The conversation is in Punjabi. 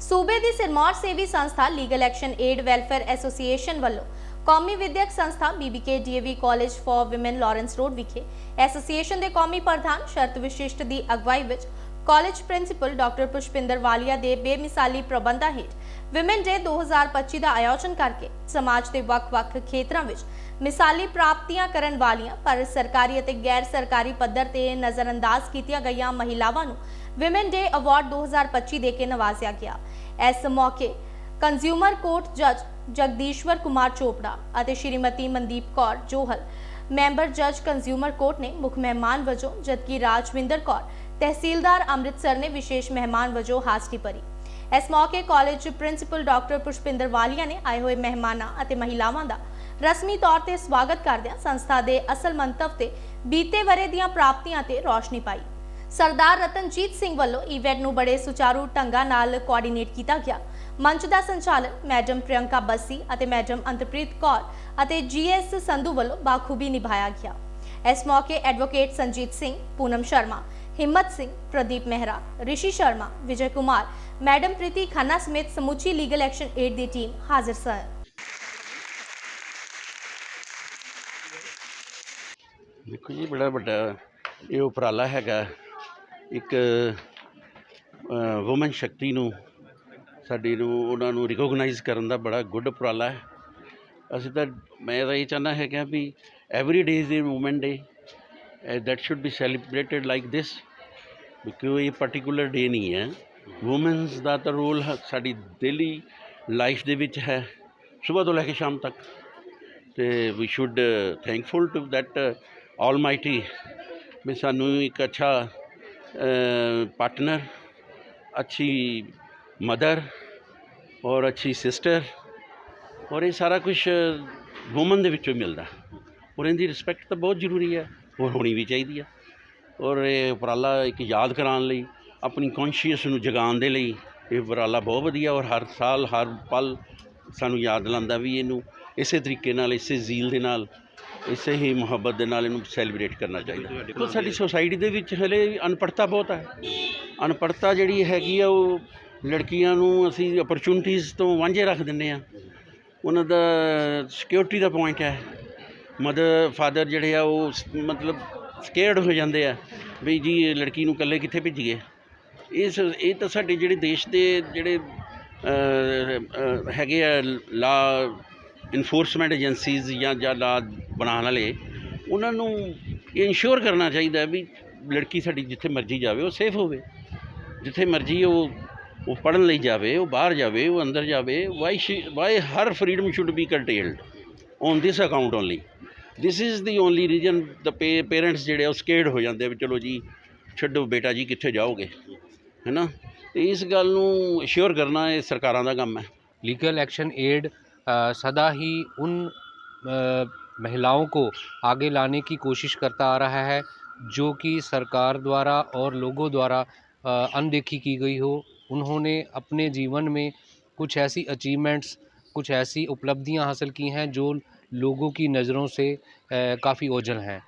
ਸੂਬੇ ਦੀ ਸਿਰਮੌਰ ਸੇਵੀ ਸੰਸਥਾ legal action aid welfare association ਵੱਲੋਂ ਕੌਮੀ ਵਿਦਿਅਕ ਸੰਸਥਾ BBK DAV college for women Lawrence road ਵਿਖੇ ਐਸੋਸੀਏਸ਼ਨ ਦੇ ਕੌਮੀ ਪ੍ਰਧਾਨ ਸ਼ਰਤ ਵਿਸ਼ਿਸ਼ਟ ਦੀ ਅਗਵਾਈ ਵਿੱਚ college principal doctor Pushpinder Walia ਦੇ ਬੇਮਿਸਾਲੀ ਪ੍ਰਬੰਧਾਂ ਹੇਠ ਵਿਮਨ ਡੇ 2025 ਦਾ ਆਯੋਜਨ ਕਰਕੇ ਸਮਾਜ ਦੇ ਵੱਖ-ਵੱਖ ਖੇਤਰਾਂ ਵਿੱਚ ਮਿਸਾਲੀ ਪ੍ਰਾਪਤੀਆਂ ਕਰਨ ਵਾਲੀਆਂ ਪਰ ਸਰਕਾਰੀ ਅਤੇ ਗੈਰ ਸਰਕਾਰੀ ਪੱਧਰ ਤੇ ਨਜ਼ਰਅੰਦਾਜ਼ ਕੀਤੀਆਂ ਗਈਆਂ ਮਹਿਲਾਵਾਂ ਨੂੰ ਵਿਮਨ ਡੇ ਅਵਾਰਡ 2025 ਦੇ ਕੇ ਨਵਾਜ਼ਿਆ ਗਿਆ। ਇਸ ਮੌਕੇ ਕੰਜ਼ਿਊਮਰ ਕੋਰਟ ਜੱਜ ਜਗਦੀਸ਼ਵਰ ਕੁਮਾਰ ਚੋਪੜਾ ਅਤੇ ਸ਼੍ਰੀਮਤੀ ਮਨਦੀਪ ਕੌਰ ਜੋਹਲ ਮੈਂਬਰ ਜੱਜ ਕੰਜ਼ਿਊਮਰ ਕੋਰਟ ਨੇ ਮੁੱਖ ਮਹਿਮਾਨ ਵਜੋਂ, ਜਦਕਿ ਰਾਜਵਿੰਦਰ ਕੌਰ ਤਹਿਸੀਲਦਾਰ ਅੰਮ੍ਰਿਤਸਰ ਨੇ ਵਿਸ਼ੇਸ਼ ਮਹਿਮਾਨ ਵਜੋਂ ਹਾਜ਼ਰੀ ਭਰੀ। ਇਸ ਮੌਕੇ college principal doctor Pushpinder Walia ਨੇ ਆਏ ਹੋਏ ਮਹਿਮਾਨਾਂ ਅਤੇ ਮਹਿਲਾਵਾਂ ਦਾ ਰਸਮੀ ਤੌਰ ਤੇ ਸਵਾਗਤ ਕਰਦਿਆਂ ਸੰਸਥਾ ਦੇ ਅਸਲ ਮੰਤਵ ਤੇ ਬੀਤੇ ਵਰੇ ਦੀਆਂ ਪ੍ਰਾਪਤੀਆਂ ਤੇ ਰੌਸ਼ਨੀ ਪਾਈ। ਸਰਦਾਰ ਰਤਨਜੀਤ ਸਿੰਘ ਵੱਲੋਂ ਇਵੈਂਟ ਨੂੰ ਬੜੇ ਸੁਚਾਰੂ ਢੰਗਾਂ ਨਾਲ ਕੋਆਰਡੀਨੇਟ ਕੀਤਾ ਗਿਆ। ਮੰਚ ਦਾ ਸੰਚਾਲਨ ਮੈਡਮ ਪ੍ਰਿਯੰਕਾ ਬੱਸੀ ਅਤੇ ਮੈਡਮ ਅੰਤਪ੍ਰੀਤ ਕੌਰ ਅਤੇ ਜੀਐਸ ਸੰਧੂ ਵੱਲੋਂ ਬਾਖੂਬੀ ਨਿਭਾਇਆ ਗਿਆ। ਇਸ ਮੌਕੇ ਐਡਵੋਕੇਟ ਸੰਜੀਤ ਸਿੰਘ, ਪੂਨਮ ਸ਼ਰਮਾ, ਹਿੰਮਤ ਸਿੰਘ, ਪ੍ਰਦੀਪ ਮਹਿਰਾ, ਰਿਸ਼ੀ ਸ਼ਰਮਾ, ਵਿਜੇ ਕੁਮਾਰ, ਮੈਡਮ ਪ੍ਰੀਤੀ ਖੰਨਾ ਸਮੇਤ ਸਮੁੱਚੀ ਲੀਗਲ ਐਕਸ਼ਨ ਏਡ ਦੀ ਟੀਮ ਹਾਜ਼ਰ ਸਨ। ਦੇਖੋ ਜੀ, ਬੜਾ ਵੱਡਾ ਇਹ ਉਪਰਾਲਾ ਹੈਗਾ। ਇੱਕ ਔਮਨ ਸ਼ਕਤੀ ਨੂੰ, ਸਾਡੀ ਨੂੰ, ਉਹਨਾਂ ਨੂੰ ਰਿਕੋਗਨਾਈਜ਼ ਕਰਨ ਦਾ ਬੜਾ ਗੁੱਡ ਉਪਰਾਲਾ ਹੈ। ਅਸੀਂ ਤਾਂ, ਮੈਂ ਤਾਂ ਇਹ ਚਾਹੁੰਦਾ ਹੈਗਾ ਵੀ every day is a women day that should be celebrated like this ਕਿਉਂਕਿ ਇਹ ਪਾਰਟਿਕੂਲਰ ਡੇ ਨਹੀਂ ਹੈ। ਔਮਨਸ ਦਾ ਤਾਂ ਰੋਲ ਸਾਡੀ ਡੇਲੀ ਲਾਈਫ ਦੇ ਵਿੱਚ ਹੈ, ਸਵੇਰ ਤੋਂ ਲੈ ਕੇ ਸ਼ਾਮ ਤੱਕ। ਤੇ we should thankful to that almighty ਵੀ ਸਾਨੂੰ ਇੱਕ ਅੱਛਾ ਪਾਰਟਨਰ ਅੱਛੀ ਮਦਰ ਔਰ ਅੱਛੀ ਸਿਸਟਰ ਔਰ ਇਹ ਸਾਰਾ ਕੁਝ ਵੂਮਨ ਦੇ ਵਿੱਚੋਂ ਮਿਲਦਾ। ਔਰ ਇਹਦੀ ਰਿਸਪੈਕਟ ਤਾਂ ਬਹੁਤ ਜ਼ਰੂਰੀ ਹੈ ਔਰ ਹੋਣੀ ਵੀ ਚਾਹੀਦੀ ਹੈ। ਔਰ ਇਹ ਉਪਰਾਲਾ ਇੱਕ ਯਾਦ ਕਰਾਉਣ ਲਈ, ਆਪਣੀ ਕੌਨਸ਼ੀਅਸ ਨੂੰ ਜਗਾਉਣ ਦੇ ਲਈ ਇਹ ਉਪਰਾਲਾ ਬਹੁਤ ਵਧੀਆ ਔਰ ਹਰ ਸਾਲ ਹਰ ਪਲ ਸਾਨੂੰ ਯਾਦ ਲਾਉਂਦਾ ਵੀ ਇਹਨੂੰ ਇਸੇ ਤਰੀਕੇ ਨਾਲ, ਇਸੇ ਜ਼ੀਲ ਦੇ ਨਾਲ ਇਸੇ ਹੀ ਮੁਹੱਬਤ ਦੇ ਨਾਲ ਇਹਨੂੰ ਸੈਲੀਬ੍ਰੇਟ ਕਰਨਾ ਚਾਹੀਦਾ। ਦੇਖੋ ਸਾਡੀ ਸੋਸਾਇਟੀ ਦੇ ਵਿੱਚ ਹਲੇ ਅਨਪੜ੍ਹਤਾ ਬਹੁਤ ਹੈ। ਅਨਪੜ੍ਹਤਾ ਜਿਹੜੀ ਹੈਗੀ ਆ ਉਹ ਲੜਕੀਆਂ ਨੂੰ ਅਸੀਂ ਅਪਰਚੁਨਿਟੀਜ਼ ਤੋਂ ਵਾਂਝੇ ਰੱਖ ਦਿੰਦੇ ਆ ਉਹਨਾਂ ਦਾ ਸਿਕਿਉਰਿਟੀ ਦਾ ਪੁਆਇੰਟ ਹੈ। ਮਦਰ ਫਾਦਰ ਜਿਹੜੇ ਆ ਉਹ ਮਤਲਬ ਸਕੇਅਰਡ ਹੋ ਜਾਂਦੇ ਆ ਵੀ ਜੀ ਇਹ ਲੜਕੀ ਨੂੰ ਇਕੱਲੇ ਕਿੱਥੇ ਭੇਜੀਏ। ਇਸ ਇਹ ਤਾਂ ਸਾਡੇ ਜਿਹੜੇ ਦੇਸ਼ ਦੇ ਜਿਹੜੇ ਹੈਗੇ ਆ ਲਾ ਇਨਫੋਰਸਮੈਂਟ ਏਜੰਸੀਜ਼ ਜਾਂ ਜਾਂ ਲਾ ਬਣਾਉਣ ਵਾਲੇ, ਉਹਨਾਂ ਨੂੰ ਇਨਸ਼ੋਰ ਕਰਨਾ ਚਾਹੀਦਾ ਵੀ ਲੜਕੀ ਸਾਡੀ ਜਿੱਥੇ ਮਰਜ਼ੀ ਜਾਵੇ, ਉਹ ਸੇਫ ਹੋਵੇ। ਜਿੱਥੇ ਮਰਜ਼ੀ ਉਹ ਉਹ ਪੜਨ ਲਈ ਜਾਵੇ, ਉਹ ਬਾਹਰ ਜਾਵੇ, ਉਹ ਅੰਦਰ ਜਾਵੇ why why her freedom should be curtailed on this account only this is the only reason the parents ਜਿਹੜੇ ਉਹ ਸਕੇਡ ਹੋ ਜਾਂਦੇ ਵੀ ਚਲੋ ਜੀ, ਛੱਡੋ ਬੇਟਾ ਜੀ, ਕਿੱਥੇ ਜਾਓਗੇ? ਹੈਨਾ? ਤੇ ਇਸ ਗੱਲ ਨੂੰ ਅਸ਼ੋਰ ਕਰਨਾ ਇਹ ਸਰਕਾਰਾਂ ਦਾ ਕੰਮ ਹੈ। ਲੀਗਲ ਐਕਸ਼ਨ ਏਡ सदा ही उन महिलाओं को आगे लाने की कोशिश करता आ रहा है, जो कि सरकार द्वारा और लोगों द्वारा अनदेखी की गई हो। उन्होंने अपने जीवन में कुछ ऐसी अचीवमेंट्स कुछ ऐसी उपलब्धियाँ हासिल की हैं, जो लोगों की नज़रों से काफ़ी ओझल हैं।